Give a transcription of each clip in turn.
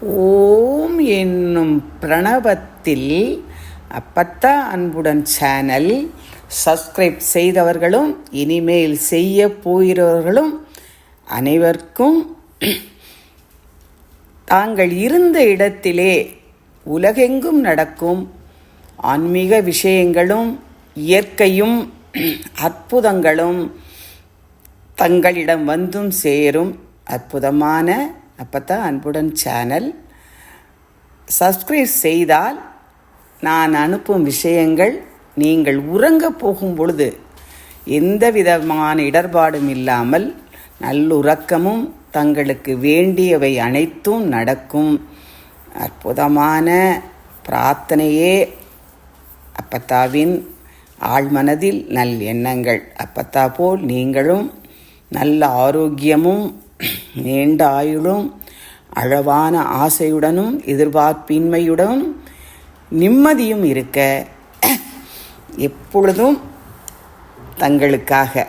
ஓம் என்னும் பிரணவத்தில் அப்பத்தா அன்புடன் சேனல் சப்ஸ்கிரைப் செய்தவர்களும் இனிமேல் செய்ய போகிறவர்களும் அனைவருக்கும் தாங்கள் இருந்த இடத்திலே உலகெங்கும் நடக்கும் ஆன்மீக விஷயங்களும் இயற்கையும் அற்புதங்களும் தங்களிடம் வந்தும் சேரும் அற்புதமான அப்பத்தான் அன்புடன் சேனல் சப்ஸ்கிரைப் செய்தால் நான் அனுப்பும் விஷயங்கள் நீங்கள் உறங்க போகும் பொழுது எந்த விதமான இடர்பாடும் இல்லாமல் நல்லுறக்கமும் தங்களுக்கு வேண்டியவை அனைத்தும் நடக்கும். அற்புதமான பிரார்த்தனையே அப்பத்தாவின் ஆழ்மனதில் நல் எண்ணங்கள். அப்பத்தா போல் நீங்களும் நல்ல ஆரோக்கியமும் நீண்ட ஆயுளும் அளவான ஆசையுடனும் எதிர்பார்ப்பின்மையுடனும் நிம்மதியும் இருக்க எப்பொழுதும் தங்களுக்காக.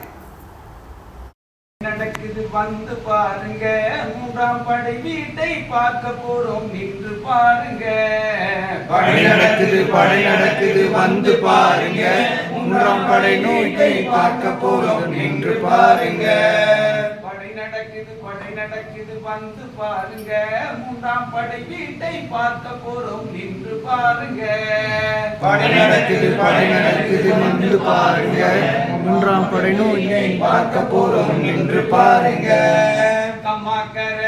நடக்குது வந்து பாருங்க. மூன்றாம் படை வீட்டை பார்க்க போறோம். நின்று பாருங்க. படை நடக்குது படை நடக்குது வந்து பாருங்க. மூன்றாம் படை நோக்கை பார்க்க போறோம். நின்று பாருங்க. நடக்குது படை நடக்குது வந்து பாருங்க. மூன்றாம் படை வீட்டை பார்க்க போறோம் நின்று பாருங்க. படை நடக்குது படை நடக்குது வந்து பாருங்க. மூன்றாம் படை நோக்கை பார்க்க போறோம் நின்று பாருங்க. கம்மாக்கர